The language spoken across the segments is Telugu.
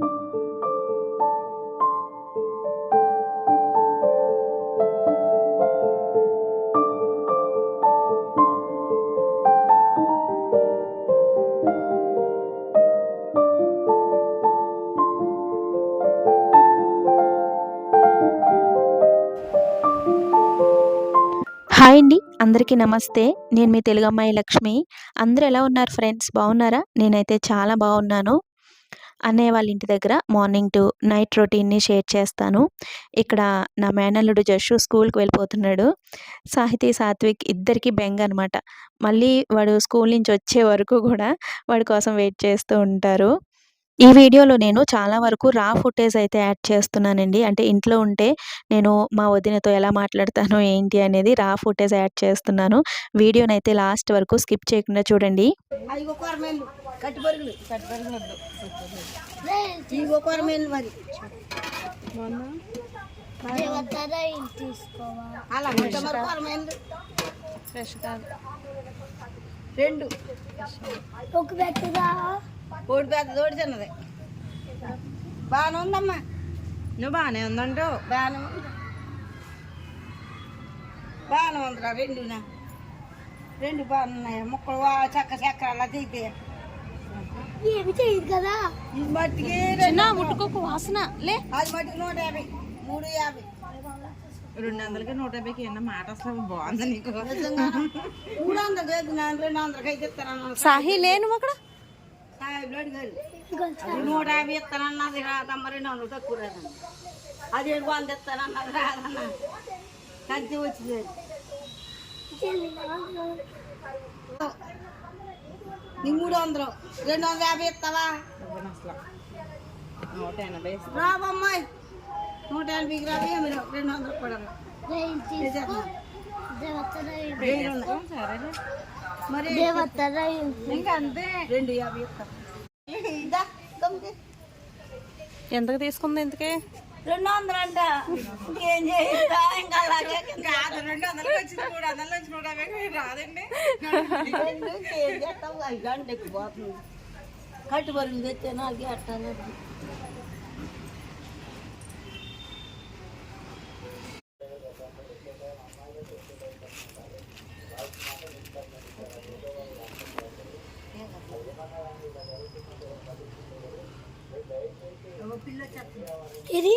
హాయ్ అండి అందరికీ నమస్తే. నేను మీ తెలుగు అమ్మాయి లక్ష్మి. అందరూ ఎలా ఉన్నారు ఫ్రెండ్స్? బాగున్నారా? నేనైతే చాలా బాగున్నాను. అన్నయ్య వాళ్ళ ఇంటి దగ్గర మార్నింగ్ టు నైట్ రొటీన్ని షేర్ చేస్తాను. ఇక్కడ నా మేనల్లుడు జషు స్కూల్కి వెళ్ళిపోతున్నాడు. సాహితీ సాత్విక్ ఇద్దరికి బెంగ అనమాట మళ్ళీ వాడు స్కూల్ నుంచి వచ్చే వరకు కూడా వాడి కోసం వెయిట్ చేస్తూ ఉంటారు. ఈ వీడియోలో నేను చాలా వరకు రా ఫుటేజ్ అయితే యాడ్ చేస్తున్నానండి. అంటే ఇంట్లో ఉంటే నేను మా వదినతో ఎలా మాట్లాడతాను ఏంటి అనేది రా ఫుటేజ్ యాడ్ చేస్తున్నాను. వీడియోని అయితే లాస్ట్ వరకు స్కిప్ చేయకుండా చూడండి. కొరమేళ్ళు. ఓడి పెద్ద ఓడి చిన్నది. బాగానే ఉందమ్మా. నువ్వు బాగానే ఉందంటావు. బాగానే ఉంది. బాగానే ఉందిరా రెండునా? రెండు బాగున్నాయి? ముక్కలు వా చక్క చక్క అలా తీతే ఏమి చేయదు కదా? ఇది మట్టికి చిన్న ముట్టుకోకు వాసన. లే. అది మట్టికి నూట యాభై. మూడు యాభై. రెండు వందలకి నూట యాభైకి ఏమన్నా మాట అసలు బాగుంది నీకు. మూడు వందలు లేదు నా రెండు వందలకి అయితే ఇస్తానన్నా సాహి లేను అక్కడ. అది నూట యాభై ఇస్తానన్నది రాదమ్మ రెండు వందలు తక్కువ రాదన్న. అది ఏడు వంద ఇస్తానన్నది రాదన్న కంచి వచ్చింది. నీ మూడు వందలు. రెండు వందల యాభై ఇస్తావా? నూట ఎనభై రాబమ్మాయి నూట ఎనభైకి రాబీ ఏమి రావు రెండు వందలు కూడా మరి ఇంకా అంతే. రెండు యాభై ఇస్తాం. ఎంతకు తీసుకుంది ఇంతకే? రెండు వందలు అంట ఇంకేం చేయిస్తా? ఇంకా అలాగే కాదు రెండు వందలకి వచ్చింది మూడు వందల రాదండి. ఇంకేం చేస్తావు? గంటలు ఎక్కిపోతుంది కట్టుబరులు తెచ్చే నాలుగు అట్టాను ఇది?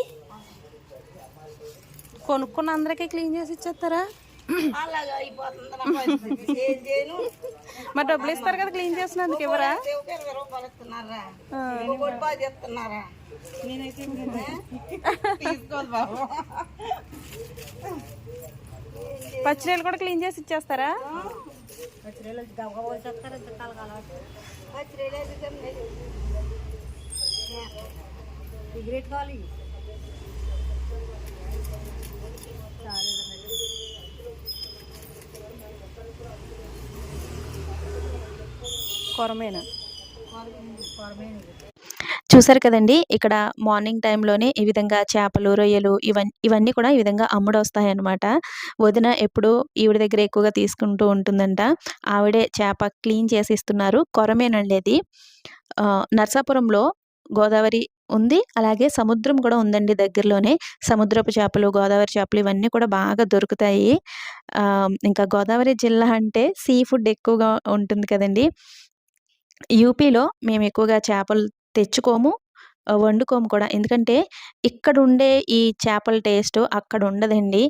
కొనుక్కున్న అందరికీ క్లీన్ చేసి ఇచ్చేస్తారా? మరి డబ్బులు ఇస్తారు కదా క్లీన్ చేసినందుకు బాబు. పచ్చిరేలు కూడా క్లీన్ చేసి ఇచ్చేస్తారా? పచ్చిరేలు సిగరెట్ కావాలి. కొరమేనా? చూసారు కదండి ఇక్కడ మార్నింగ్ టైంలోనే ఈ విధంగా చేపలు రొయ్యలు ఇవన్నీ ఇవన్నీ కూడా ఈ విధంగా అమ్ముడు వస్తాయి అన్నమాట వదిన ఎప్పుడు ఈవిడ దగ్గర ఎక్కువగా తీసుకుంటూ ఉంటుందంట. ఆవిడే చేప క్లీన్ చేసి ఇస్తున్నారు. కొరమేనండి అది. నర్సాపురంలో గోదావరి ఉంది. అలాగే సముద్రం కూడా ఉందండి దగ్గరలోనే. సముద్రపు చేపలు గోదావరి చేపలు ఇవన్నీ కూడా బాగా దొరుకుతాయి. ఇంకా గోదావరి జిల్లా అంటే సీ ఫుడ్ ఎక్కువగా ఉంటుంది కదండి. యూపీలో మేము ఎక్కువగా చేపలు తెచ్చుకోము వండుకోము కూడా. ఎందుకంటే ఇక్కడ ఉండే ఈ చేపల టేస్ట్ అక్కడ ఉండదండి.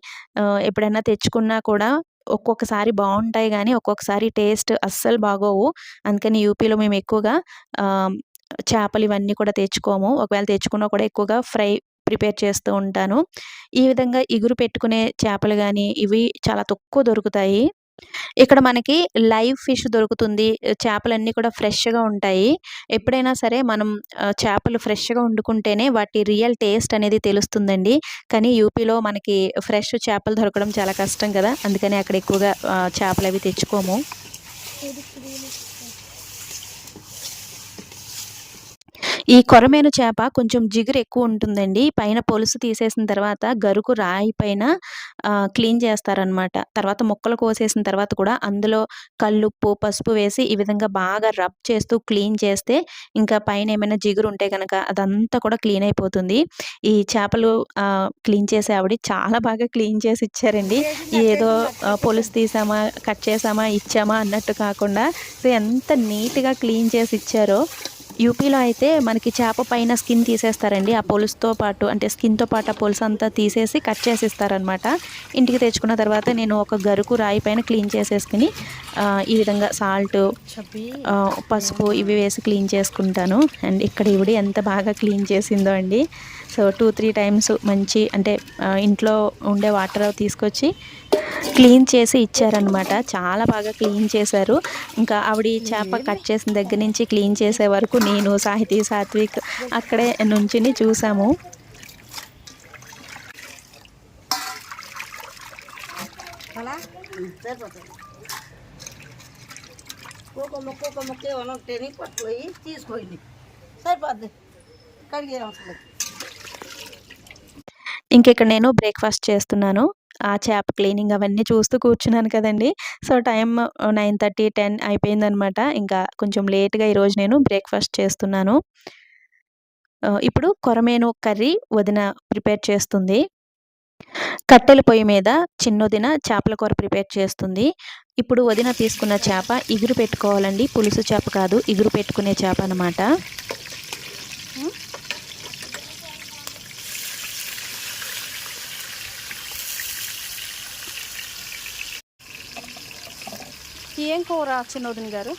ఎప్పుడైనా తెచ్చుకున్నా కూడా ఒక్కొక్కసారి బాగుంటాయి కానీ ఒక్కొక్కసారి టేస్ట్ అస్సలు బాగోవు. అందుకని యూపీలో మేము ఎక్కువగా చేపలు ఇవన్నీ కూడా తెచ్చుకోము. ఒకవేళ తెచ్చుకున్నా కూడా ఎక్కువగా ఫ్రై ప్రిపేర్ చేస్తూ ఉంటాను. ఈ విధంగా ఇగురు పెట్టుకునే చేపలు కానీ ఇవి చాలా తక్కువ దొరుకుతాయి. ఇక్కడ మనకి లైవ్ ఫిష్ దొరుకుతుంది. చేపలన్నీ కూడా ఫ్రెష్గా ఉంటాయి. ఎప్పుడైనా సరే మనం చేపలు ఫ్రెష్గా వండుకుంటేనే వాటి రియల్ టేస్ట్ అనేది తెలుస్తుందండి. కానీ యూపీలో మనకి ఫ్రెష్ చేపలు దొరకడం చాలా కష్టం కదా. అందుకని అక్కడ ఎక్కువగా చేపలు అవి తెచ్చుకోము. ఈ కొరమేను చేప కొంచెం జిగురు ఎక్కువ ఉంటుందండి. పైన పొలుసు తీసేసిన తర్వాత గరుకు రాయి పైన క్లీన్ చేస్తారనమాట. తర్వాత ముక్కలు కోసేసిన తర్వాత కూడా అందులో కల్లుప్పు, పసుపు వేసి ఈ విధంగా బాగా రబ్ చేస్తూ క్లీన్ చేస్తే ఇంకా పైన ఏమైనా జిగురు ఉంటే గనక అదంతా కూడా క్లీన్ అయిపోతుంది. ఈ చేపలు క్లీన్ చేసే ఆవిడ చాలా బాగా క్లీన్ చేసి ఇచ్చారండి. ఏదో పొలుసు తీసామా, కట్ చేసామా, ఇచ్చామా అన్నట్టు కాకుండా సో ఎంత నీట్‌గా క్లీన్ చేసి ఇచ్చారో. యూపీలో అయితే మనకి చేప పైన స్కిన్ తీసేస్తారండి. ఆ పొలుసుతో పాటు అంటే స్కిన్‌తో పాటు ఆ పొలుసంతా తీసేసి కట్ చేసి ఇస్తారనమాట. ఇంటికి తెచ్చుకున్న తర్వాత నేను ఒక గరుకు రాయి పైన క్లీన్ చేసేసుకొని ఈ విధంగా సాల్టు పసుపు ఇవి వేసి క్లీన్ చేసుకుంటాను. అండ్ ఇక్కడ ఈవిడ ఎంత బాగా క్లీన్ చేసిందో అండి. సో 2, 3 టైమ్స్ మంచి అంటే ఇంట్లో ఉండే వాటర్ తీసుకొచ్చి క్లీన్ చేసి ఇచ్చారనమాట. చాలా బాగా క్లీన్ చేశారు. ఇంకా ఆవిడ చేప కట్ చేసిన దగ్గర నుంచి క్లీన్ చేసే వరకు నేను, సాహితీ, సాత్విక్ అక్కడే నుంచుని చూసాము. అలా ఒక్కొక్క ఒక్క మొక్క ఏమైనా ఉంటేనే పట్టుపోయి తీసుకోండి సరిపోద్ది కడిగే అవసరం లేదు. ఇక్కడ నేను బ్రేక్‌ఫాస్ట్ చేస్తున్నాను. ఆ చేప క్లీనింగ్ అవన్నీ చూస్తూ కూర్చున్నాను కదండీ. So time nine thirty ten అయిపోయిందనమాట. ఇంకా కొంచెం లేట్‌గా ఈరోజు నేను బ్రేక్‌ఫాస్ట్ చేస్తున్నాను. ఇప్పుడు కొరమేను కర్రీ వదిన ప్రిపేర్ చేస్తుంది. కట్టెల పొయ్యి మీద చిన్నదిన చేపల కూర ప్రిపేర్ చేస్తుంది. ఇప్పుడు వదిన తీసుకున్న చేప ఇగురు పెట్టుకోవాలండి. పులుసు చేప కాదు. ఇగురు పెట్టుకునే చేప అనమాట. ఏం కూర చిన్నొదిన గారు?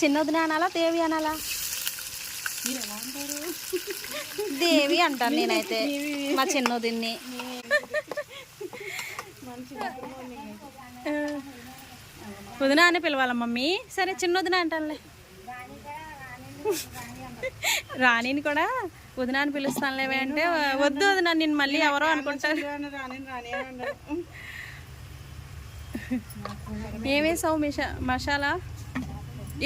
చిన్నొదిన అనాలా? దేవి అనాలా? దేవి అంటాను నేనైతే మా చిన్నోదిన్ని వదిన అని పిలవాల మమ్మీ? సరే చిన్నొదిన అంటానులే. రాణిని కూడా వదిన అని పిలుస్తానులేవే అంటే వద్దు వదిన నేను మళ్ళీ ఎవరో అనుకుంటారు. ఏమేసావు మిషా మసాలా?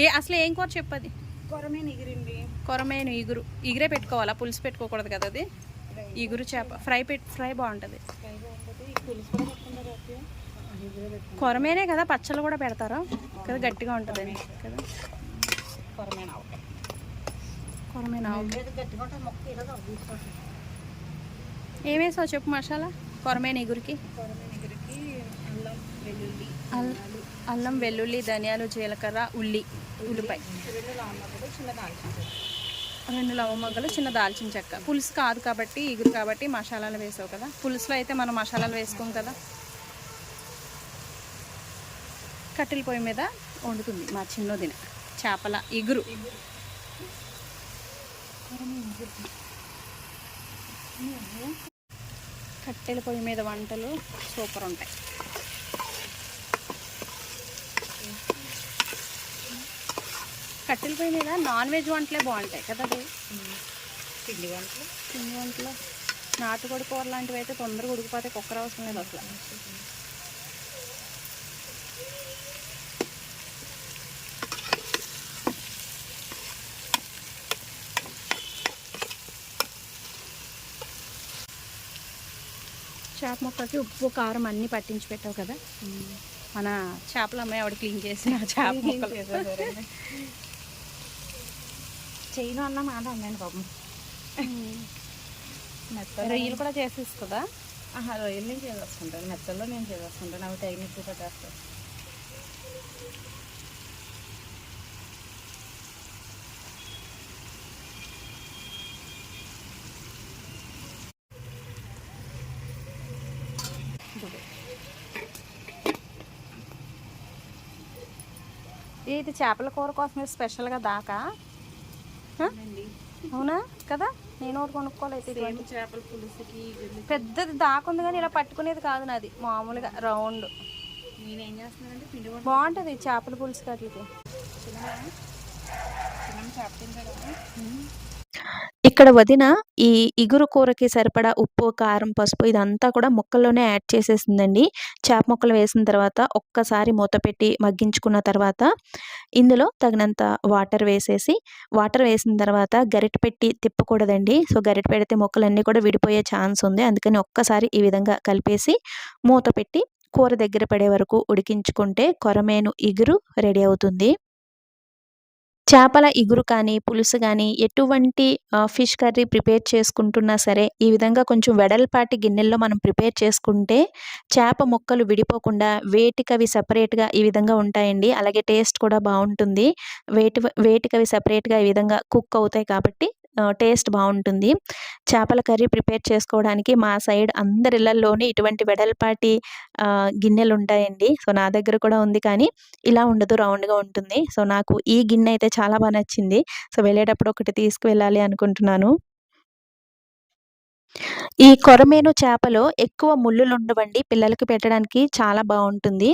ఏ అసలు ఏం కూర చెప్పది? కొరమేను ఎగిరింది కొరమేను ఇగురు. ఇగురే పెట్టుకోవాలా? పులుసు పెట్టుకోకూడదు కదా అది? ఇగురు చేప ఫ్రై పెట్ ఫ్రై బాగుంటది. కొరమేనే కదా పచ్చళ్ళు కూడా పెడతారు కదా గట్టిగా ఉంటుందని కదా కొరమేను ఉంటుంది ఏమేసావు చెప్పు మసాలా కొరమేను ఇగురికి అల్లం వెల్లుల్లి అల్- అల్లం వెల్లుల్లి ధనియాలు జీలకర్ర ఉల్లి ఉల్లిపాయ. రెండు లామలు చిన్న దాల్చిన రెండు లవంగలు చిన్న దాల్చిన చెక్క. పులుసు కాదు కాబట్టి ఇగురు కాబట్టి మసాలాలు వేసావు కదా. పులుసులో అయితే మనం మసాలాలు వేసుకోం కదా. కట్టెల పొయ్యి మీద వండుతుంది మా చిన్నదిన. చేపల ఇగురు. కట్టెల పొయ్యి మీద వంటలు సూపర్ ఉంటాయి. కట్టెల పొయ్యి మీద నాన్ వెజ్ వంటలే బాగుంటాయి కదా పిండి వంటలు. పిండి వంటలు. నాటుకోడి కూర లాంటివి అయితే తొందరగా ఉడికిపోతే కుక్కర్ అవసరం లేదు అసలు. చేప ముక్కకి ఉప్పు కారం అన్నీ పట్టించి పెట్టావు కదా? మన చేపల అమ్మాయి ఆవిడ క్లీన్ చేసి ఆ చేప ముక్కలు. చేయను అన్న మాట అన్నాను పాపం. రొయ్యలు కూడా చేసేస్తుందా ఆహా రొయ్యలు నేను చేసేసుకుంటాను. మెత్తల్లో నేను చేసేసుకుంటాను. అవి టైం ఎక్కువ పెట్టేస్తాను ఇది చేపల కూర కోసమే స్పెషల్గా దాకా? అవునా? కదా? నేను ఒకటి కొనుక్కోలేదు చేపల పులుసుకి. పెద్దది దాకుంది కానీ ఇలా పట్టుకునేది కాదు నాది మామూలుగా రౌండ్. నేనేం చేస్తున్నానంటే పిండి వంట బాగుంటుంది చేపల పులుసు చేప తింటారా ఇక్కడ వదిన ఈ ఇగురు కూరకి సరిపడా ఉప్పు, కారం, పసుపు ఇదంతా కూడా ముక్కల్లోనే యాడ్ చేసేసిందండి. చేప ముక్కలు వేసిన తర్వాత ఒక్కసారి మూత పెట్టి మగ్గించుకున్న తర్వాత ఇందులో తగినంత వాటర్ వేసేసి వాటర్ వేసిన తర్వాత గరిట పెట్టి తిప్పకూడదండి. సో, గరిట పెడితే ముక్కలన్నీ కూడా విడిపోయే ఛాన్స్ ఉంది. అందుకని ఒక్కసారి ఈ విధంగా కలిపేసి మూత పెట్టి కూర దగ్గర పడే వరకు ఉడికించుకుంటే కొరమేను ఇగురు రెడీ అవుతుంది. చేపల ఇగురు కానీ, పులుసు కానీ ఎటువంటి ఫిష్ కర్రీ ప్రిపేర్ చేసుకుంటున్నా సరే ఈ విధంగా కొంచెం వెడల్పాటి గిన్నెల్లో మనం ప్రిపేర్ చేసుకుంటే చేప ముక్కలు విడిపోకుండా వేటికవి సెపరేట్‌గా ఈ విధంగా ఉంటాయండి. అలాగే టేస్ట్ కూడా బాగుంటుంది వేటి వేటికవి సెపరేట్‌గా ఈ విధంగా కుక్ అవుతాయి కాబట్టి టేస్ట్ బాగుంటుంది చేపల కర్రీ ప్రిపేర్ చేసుకోవడానికి మా సైడ్ అందరి ఇళ్ళలోనే ఇటువంటి వెడల్పాటి గిన్నెలు ఉంటాయండి సో, నా దగ్గర కూడా ఉంది కానీ ఇలా ఉండదు రౌండ్‌గా ఉంటుంది. సో, నాకు ఈ గిన్నె అయితే చాలా బాగా నచ్చింది. సో, వెళ్ళేటప్పుడు ఒకటి తీసుకువెళ్ళాలి అనుకుంటున్నాను. ఈ కొరమేను చేపలో ఎక్కువ ముళ్ళులుండవండి పిల్లలకి పెట్టడానికి చాలా బాగుంటుంది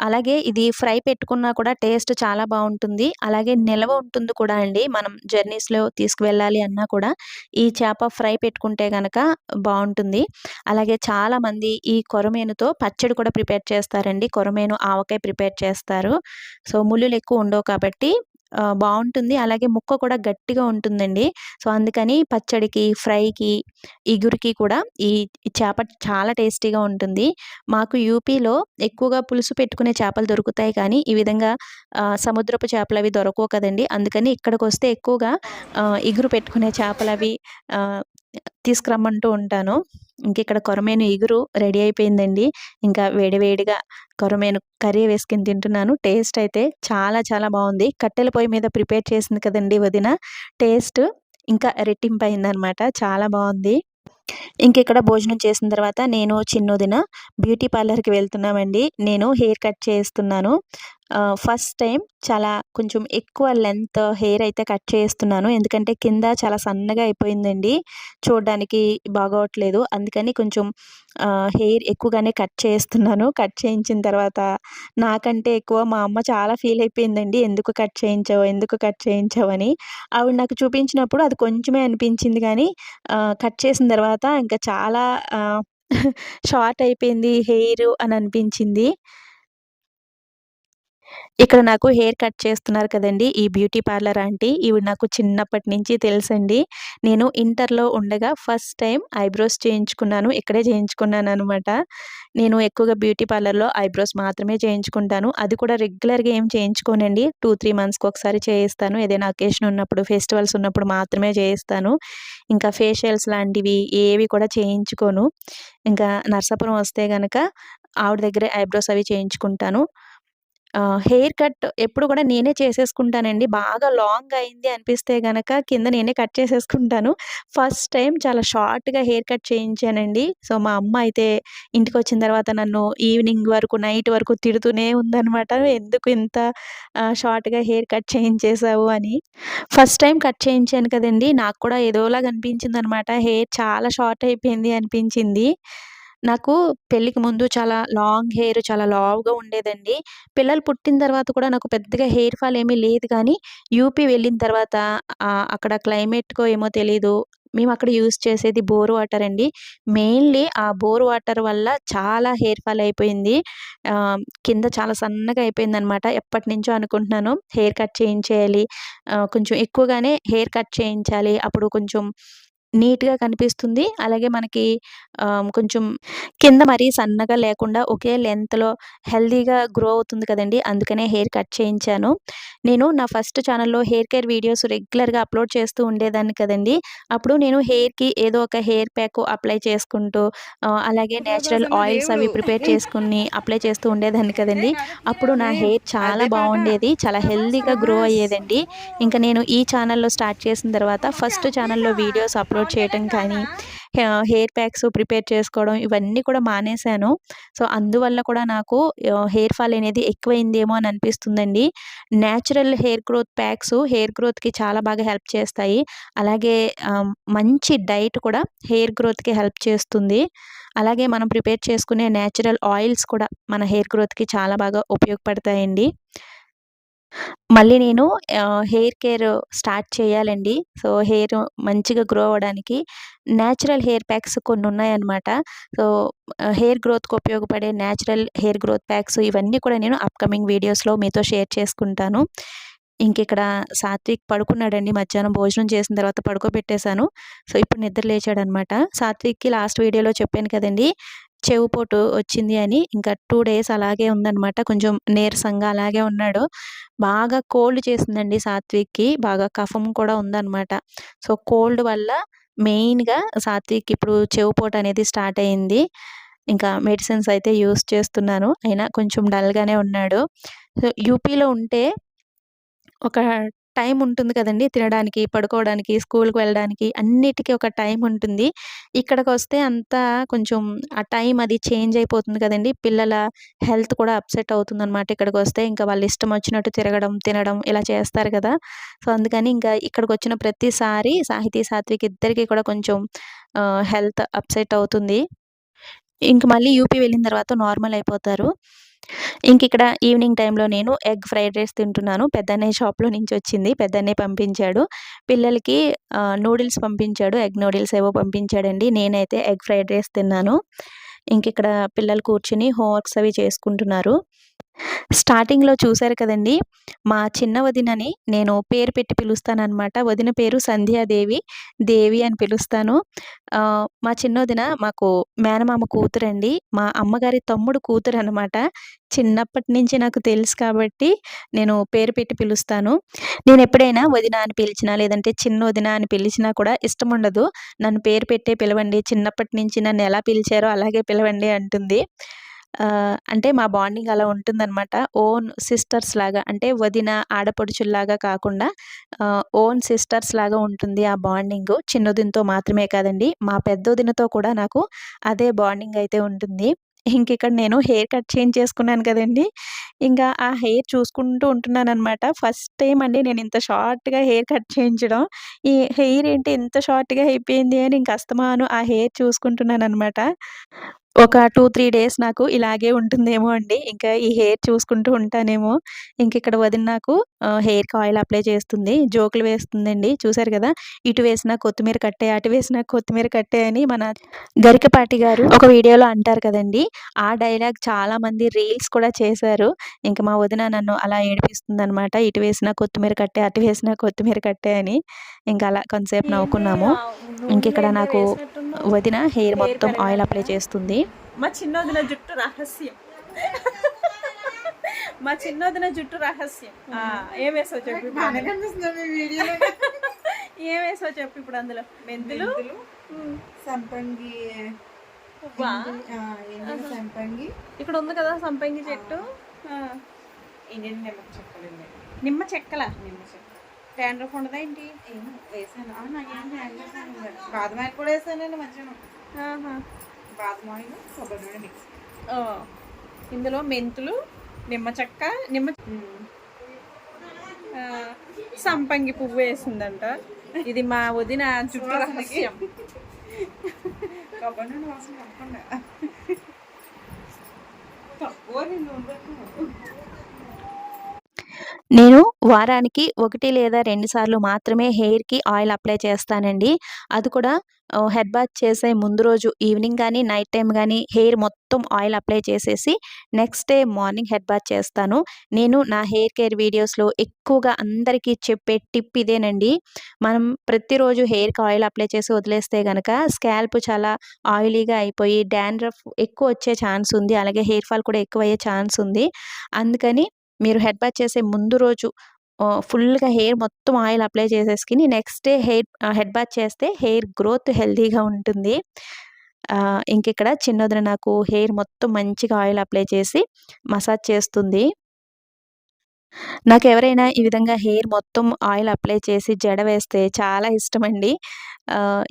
అలాగే ఇది ఫ్రై పెట్టుకున్నా కూడా టేస్ట్ చాలా బాగుంటుంది అలాగే నిల్వ ఉంటుంది కూడా అండి. మనం జర్నీస్‌లో తీసుకువెళ్ళాలి అన్నా కూడా ఈ చేప ఫ్రై పెట్టుకుంటే కనుక బాగుంటుంది అలాగే చాలామంది ఈ కొరమేనుతో పచ్చడి కూడా ప్రిపేర్ చేస్తారండి. కొరమేను ఆవకాయ ప్రిపేర్ చేస్తారు. సో, ముల్లులు ఎక్కువ ఉండవు కాబట్టి బాగుంటుంది అలాగే ముక్క కూడా గట్టిగా ఉంటుందండి. సో, అందుకని పచ్చడికి, ఫ్రైకి, ఇగురికి కూడా ఈ చేప చాలా టేస్టీగా ఉంటుంది. మాకు యూపీలో ఎక్కువగా పులుసు పెట్టుకునే చేపలు దొరుకుతాయి కానీ ఈ విధంగా సముద్రపు చేపలు అవి దొరకవు కదండి అందుకని ఇక్కడికి వస్తే ఎక్కువగా ఇగురు పెట్టుకునే చేపలవి అవి తీసుకురమ్మంటూ ఉంటాను. ఇంకిక్కడ కొరమేను ఇగురు రెడీ అయిపోయిందండి. ఇంకా వేడివేడిగా కొరమేను కర్రీ వేసుకుని తింటున్నాను. టేస్ట్ అయితే చాలా చాలా బాగుంది కట్టెల పొయ్యి మీద ప్రిపేర్ చేసింది కదండీ వదిన. టేస్ట్ ఇంకా రెట్టింపు అయిందనమాట చాలా బాగుంది ఇంక ఇక్కడ భోజనం చేసిన తర్వాత నేను, చిన్నదిన బ్యూటీ పార్లర్‌కి వెళ్తున్నామండి. నేను హెయిర్ కట్ చేయిస్తున్నాను. ఫస్ట్ టైం చాలా కొంచెం ఎక్కువ లెంత్ హెయిర్ అయితే కట్ చేస్తున్నాను ఎందుకంటే కింద చాలా సన్నగా అయిపోయిందండి. చూడడానికి బాగోట్లేదు. అందుకని కొంచెం హెయిర్ ఎక్కువగానే కట్ చేస్తున్నాను కట్ చేయించిన తర్వాత నాకంటే ఎక్కువ మా అమ్మ చాలా ఫీల్ అయిపోయిందండి. ఎందుకు కట్ చేయించావు? ఎందుకు కట్ చేయించావు? అని. ఆవిడ నాకు చూపించినప్పుడు అది కొంచెమే అనిపించింది కానీ కట్ చేసిన తర్వాత ఇంకా చాలా షార్ట్ అయిపోయింది హెయిర్ అని అనిపించింది. ఇక్కడ నాకు హెయిర్ కట్ చేస్తున్నారు కదండి ఈ బ్యూటీ పార్లర్ ఆంటీ. ఇవి నాకు చిన్నప్పటి నుంచి తెలుసండి. నేను ఇంటర్‌లో ఉండగా ఫస్ట్ టైం ఐబ్రోస్ చేయించుకున్నాను. ఇక్కడే చేయించుకున్నాను అనమాట నేను ఎక్కువగా బ్యూటీ పార్లర్‌లో ఐబ్రోస్ మాత్రమే చేయించుకుంటాను. అది కూడా రెగ్యులర్‌గా ఏం చేయించుకోనండి. 2, 3 మంత్స్‌కి ఒకసారి చేయిస్తాను. ఏదైనా అకేషన్ ఉన్నప్పుడు, ఫెస్టివల్స్ ఉన్నప్పుడు మాత్రమే చేయిస్తాను. ఇంకా ఫేషియల్స్ లాంటివి ఏవి కూడా చేయించుకోను. ఇంకా నర్సాపురం వస్తే కనుక ఆవిడ దగ్గరే ఐబ్రోస్ అవి చేయించుకుంటాను. హెయిర్ కట్ ఎప్పుడు కూడా నేనే చేసేసుకుంటానండి. బాగా లాంగ్ అయింది అనిపిస్తే గనక కింద నేనే కట్ చేసేసుకుంటాను. ఫస్ట్ టైం చాలా షార్ట్‌గా హెయిర్ కట్ చేయించానండి. సో, మా అమ్మ అయితే ఇంటికి వచ్చిన తర్వాత నన్ను ఈవినింగ్ వరకు, నైట్ వరకు తిడుతూనే ఉందనమాట. ఎందుకు ఇంత షార్ట్‌గా హెయిర్ కట్ చేయించేసావు అని. ఫస్ట్ టైం కట్ చేయించాను కదండీ! నాకు కూడా ఏదోలాగా అనిపించింది అనమాట హెయిర్ చాలా షార్ట్ అయిపోయింది అనిపించింది. నాకు పెళ్ళికి ముందు చాలా లాంగ్ హెయిర్ చాలా లావుగా ఉండేదండి. పిల్లలు పుట్టిన తర్వాత కూడా నాకు పెద్దగా హెయిర్ ఫాల్ ఏమీ లేదు కానీ యూపీ వెళ్ళిన తర్వాత ఆహ్, అక్కడ క్లైమేట్‌కో ఏమో తెలీదు. మేమక్కడ యూజ్ చేసేది బోర్ వాటర్ అండి. మెయిన్‌లీ ఆ బోర్ వాటర్ వల్ల చాలా హెయిర్ ఫాల్ అయిపోయింది. ఆహ్, కింద చాలా సన్నగా అయిపోయిందనమాట. ఎప్పటినుంచో అనుకుంటున్నాను హెయిర్ కట్ చేయించేయాలి. ఆహ్, కొంచెం ఎక్కువగానే హెయిర్ కట్ చేయించాలి. అప్పుడు కొంచెం నీట్‌గా కనిపిస్తుంది. అలాగే మనకి కొంచెం కింద మరీ సన్నగా లేకుండా ఒకే లెంగ్త్‌లో హెల్తీగా గ్రో అవుతుంది కదండీ! అందుకనే హెయిర్ కట్ చేయించాను. నేను నా ఫస్ట్ ఛానెల్‌లో హెయిర్ కేర్ వీడియోస్ రెగ్యులర్‌గా అప్లోడ్ చేస్తూ ఉండేదాన్ని కదండీ! అప్పుడు నేను హెయిర్‌కి ఏదో ఒక హెయిర్ ప్యాక్ అప్లై చేసుకుంటూ అలాగే నేచురల్ ఆయిల్స్ అవి ప్రిపేర్ చేసుకొని అప్లై చేస్తూ ఉండేదాన్ని కదండీ! అప్పుడు నా హెయిర్ చాలా బావుండేది. చాలా హెల్తీగా గ్రో అయ్యేదండి. ఇంకా నేను ఈ ఛానెల్‌లో స్టార్ట్ చేసిన తర్వాత ఫస్ట్ ఛానెల్‌లో వీడియోస్ అప్లోడ్ చేయటం కానీ హెయిర్ ప్యాక్స్ ప్రిపేర్ చేసుకోవడం ఇవన్నీ కూడా మానేశాను. సో, అందువల్ల కూడా నాకు హెయిర్ ఫాల్ అనేది ఎక్కువైందేమో అని అనిపిస్తుందండి. Natural hair growth packs hair గ్రోత్‌కి చాలా బాగా హెల్ప్ చేస్తాయి. అలాగే మంచి డైట్ కూడా హెయిర్ గ్రోత్‌కి హెల్ప్ చేస్తుంది. అలాగే మనం ప్రిపేర్ చేసుకునే నేచురల్ ఆయిల్స్ కూడా మన హెయిర్ గ్రోత్‌కి చాలా బాగా ఉపయోగపడతాయండి. మళ్ళీ నేను హెయిర్ కేర్ స్టార్ట్ చేయాలండి. సో, హెయిర్ మంచిగా గ్రో అవ్వడానికి నేచురల్ హెయిర్ ప్యాక్స్ కొన్ని ఉన్నాయన్నమాట సో, హెయిర్ గ్రోత్‌కి ఉపయోగపడే నేచురల్ హెయిర్ గ్రోత్ ప్యాక్స్ ఇవన్నీ కూడా నేను అప్‌కమింగ్ వీడియోస్‌లో మీతో షేర్ చేసుకుంటాను. ఇంకిక్కడ సాత్విక్ పడుకున్నాడండి. మధ్యాహ్నం భోజనం చేసిన తర్వాత పడుకోబెట్టేశాను సో, ఇప్పుడు నిద్ర లేచాడనమాట. సాత్విక్‌కి లాస్ట్ వీడియోలో చెప్పాను కదండీ! చెవిపోటు వచ్చింది అని. ఇంకా టూ డేస్ అలాగే ఉందనమాట. కొంచెం నీరసంగా అలాగే ఉన్నాడు. బాగా కోల్డ్ చేసిందండి సాత్విక్‌కి. బాగా కఫం కూడా ఉందనమాట. సో, కోల్డ్ వల్ల మెయిన్‌గా సాత్విక్ ఇప్పుడు చెవిపోటు అనేది స్టార్ట్ అయింది. ఇంకా మెడిసిన్స్ అయితే యూస్ చేస్తున్నాను. అయినా కొంచెం డల్‌గానే ఉన్నాడు. సో, యూపీలో ఉంటే ఒక టైం ఉంటుంది కదండి తినడానికి, పడుకోవడానికి, స్కూల్‌కి వెళ్ళడానికి అన్నిటికీ ఒక టైం ఉంటుంది. ఇక్కడికొస్తే అంతా కొంచెం ఆ టైం అది చేంజ్ అయిపోతుంది కదండి పిల్లల హెల్త్ కూడా అప్‌సెట్ అవుతుందన్నమాట ఇక్కడికి వస్తే ఇంకా వాళ్ళ ఇష్టం వచ్చినట్టు తిరగడం, తినడం ఇలా చేస్తారు కదా! సో, అందుకని ఇంకా ఇక్కడికి వచ్చిన ప్రతిసారి సాహితీ, సాత్విక్ ఇద్దరికీ కూడా కొంచెం హెల్త్ అప్‌సెట్ అవుతుంది. ఇంక మళ్ళీ యూపీ వెళ్ళిన తర్వాత నార్మల్ అయిపోతారు. ఇంకిక్కడ ఈవినింగ్ టైంలో నేను ఎగ్ ఫ్రైడ్ రైస్ తింటున్నాను. పెద్దన్నయ్య షాప్‌లో నుంచి వచ్చింది. పెద్దన్నయ్య పంపించాడు. పిల్లలకి నూడిల్స్ పంపించాడు. ఎగ్ నూడిల్స్ ఏవో పంపించాడండి. నేనైతే ఎగ్ ఫ్రైడ్ రైస్ తిన్నాను. ఇంకిక్కడ పిల్లలు కూర్చొని హోంవర్క్స్ అవి చేసుకుంటున్నారు. స్టార్టింగ్‌లో చూశారు కదండీ! మా చిన్న వదినని నేను పేరు పెట్టి పిలుస్తాననమాట. వదిన పేరు సంధ్యాదేవి. దేవి అని పిలుస్తాను. మా చిన్న వదిన మాకు మేనమామ కూతురండి. మా అమ్మగారి తమ్ముడు కూతురు అనమాట చిన్నప్పటి నుంచి నాకు తెలుసు కాబట్టి నేను పేరు పెట్టి పిలుస్తాను. నేను ఎప్పుడైనా వదిన అని పిలిచినా, లేదంటే చిన్న వదిన అని పిలిచినా కూడా ఇష్టం ఉండదు నన్ను పేరు పెట్టే పిలవండి. చిన్నప్పటి నుంచి నన్ను ఎలా పిలిచారో అలాగే పిలవండి అంటుంది. అంటే మా బాండింగ్ అలా ఉంటుందనమాట. ఓన్ సిస్టర్స్ లాగా అంటే వదిన, ఆడపడుచుల్లాగా కాకుండా ఓన్ సిస్టర్స్ లాగా ఉంటుంది ఆ బాండింగ్ చిన్నదినతో మాత్రమే కాదండి. మా పెద్దోదినతో కూడా నాకు అదే బాండింగ్ అయితే ఉంటుంది. ఇంకిక్కడ నేను హెయిర్ కట్ చేంజ్ చేసుకున్నాను కదండీ! ఇంకా ఆ హెయిర్ చూసుకుంటూ ఉంటున్నాను అనమాట ఫస్ట్ టైం అండి నేను ఇంత షార్ట్‌గా హెయిర్ కట్ చేయించడం. ఈ హెయిర్ ఏంటి ఇంత షార్ట్‌గా అయిపోయింది అని ఇంక అస్తమాను ఆ హెయిర్ చూసుకుంటున్నాను అనమాట ఒక 2, 3 డేస్ నాకు ఇలాగే ఉంటుందేమో అండి. ఇంకా ఈ హెయిర్ చూసుకుంటూ ఉంటానేమో. ఇంకిక్కడ వదిన నాకు హెయిర్‌కి ఆయిల్ అప్లై చేస్తుంది. జోకులు వేస్తుందండి. చూసారు కదా! ఇటు వేసినా కొత్తిమీర కట్టే, అటు వేసినా కొత్తిమీర కట్టే అని మన గరికపాటి గారు ఒక వీడియోలో అంటారు కదండీ! ఆ డైలాగ్ చాలామంది రీల్స్ కూడా చేశారు. ఇంక మా వదిన నన్ను అలా ఏడిపిస్తుందనమాట. ఇటు వేసినా కొత్తిమీర కట్టే, అటు వేసినా కొత్తిమీర కట్టే అని. ఇంక అలా కొంతసేపు నవ్వుకున్నాము. ఇంకిక్కడ నాకు వదిన హెయిర్ మొత్తం ఆయిల్ అప్లై చేస్తుంది. మా చిన్నోదిన జుట్టు రహస్యం. మా చిన్నోదిన జుట్టు రహస్యం. ఏం వేసావు చెప్పు? ఏం వేసావు చెప్పు ఇప్పుడు అందులో? మెంతులు? సంపంగి సంపంగి? ఇక్కడ ఉంది కదా సంపంగి చెట్టు. నిమ్మ చెక్కల నిమ్మ చెక్క. డాండ్రఫ్ ఉండదా ఏంటి? వేసాను. ఆ, నా ఏం వేసాను బాదం ఆయిల్ కూడా వేసానండి మధ్యాహ్నం. బాదం ఆయిల్ కొబ్బరి నూనె మిక్స్ ఓ, ఇందులో మెంతులు నిమ్మ చెక్క నిమ్మ సంపంగి పువ్వు వేసిందంట. ఇది మా వదిన జుట్టు రహస్యం. కొబ్బరి నూనె వాసన తప్పకుండా. తక్కువ నేను వారానికి ఒకటి లేదా రెండు సార్లు మాత్రమే హెయిర్‌కి ఆయిల్ అప్లై చేస్తానండి. అది కూడా హెడ్ బాత్ చేసే ముందు రోజు ఈవినింగ్ కానీ నైట్ టైం కానీ హెయిర్ మొత్తం ఆయిల్ అప్లై చేసేసి next day morning head bath చేస్తాను. నేను నా హెయిర్ కేర్ వీడియోస్‌లో ఎక్కువగా అందరికీ చెప్పే టిప్ ఇదేనండి. మనం ప్రతిరోజు హెయిర్‌కి ఆయిల్ అప్లై చేసి వదిలేస్తే కనుక స్కాల్ప్ చాలా ఆయిలీగా అయిపోయి డాండ్రఫ్ ఎక్కువ వచ్చే ఛాన్స్ ఉంది. అలాగే హెయిర్ ఫాల్ కూడా ఎక్కువ అయ్యే ఛాన్స్ ఉంది. అందుకని మీరు హెడ్ బాత్ చేసే ముందు రోజు ఫుల్‌గా హెయిర్ మొత్తం ఆయిల్ అప్లై చేసేసుకుని next day hair head bath చేస్తే హెయిర్ గ్రోత్ హెల్తీగా ఉంటుంది. ఇంక ఇక్కడ చిన్నదిన నాకు హెయిర్ మొత్తం మంచిగా ఆయిల్ అప్లై చేసి మసాజ్ చేస్తుంది. నాకు ఎవరైనా ఈ విధంగా హెయిర్ మొత్తం ఆయిల్ అప్లై చేసి జడ వేస్తే చాలా ఇష్టమండి.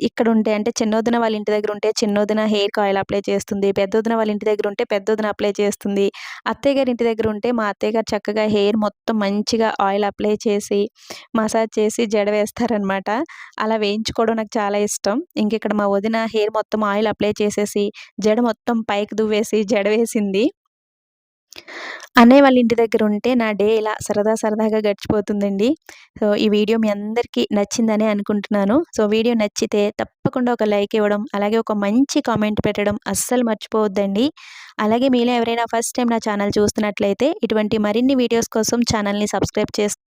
ఇక్కడ ఉంటే అంటే చిన్నోదిన వాళ్ళ ఇంటి దగ్గర ఉంటే చిన్నోదిన హెయిర్‌కి ఆయిల్ అప్లై చేస్తుంది. పెద్దోదిన వాళ్ళ ఇంటి దగ్గర ఉంటే పెద్దొదిన అప్లై చేస్తుంది. అత్తయ్య గారి ఇంటి దగ్గర ఉంటే మా అత్తయ్య గారు చక్కగా హెయిర్ మొత్తం మంచిగా ఆయిల్ అప్లై చేసి, మసాజ్ చేసి జడ వేస్తారనమాట. అలా వేయించుకోవడం నాకు చాలా ఇష్టం. ఇంకిక్కడ మా వదిన హెయిర్ మొత్తం ఆయిల్ అప్లై చేసేసి, జడ మొత్తం పైకి దువ్వేసి జడ వేసింది. అన్నయ్య వాళ్ళ ఇంటి దగ్గర ఉంటే నా డే ఇలా సరదా సరదాగా గడిచిపోతుందండి. సో ఈ వీడియో మీ అందరికీ నచ్చిందని అనుకుంటున్నాను. సో వీడియో నచ్చితే తప్పకుండా ఒక లైక్ ఇవ్వడం అలాగే ఒక మంచి కామెంట్ పెట్టడం అస్సలు మర్చిపోవద్దండి. అలాగే మీలో ఎవరైనా ఫస్ట్ టైం నా ఛానల్ చూస్తున్నట్లయితే ఇటువంటి మరిన్ని వీడియోస్ కోసం ఛానల్ని సబ్స్క్రైబ్ చేసి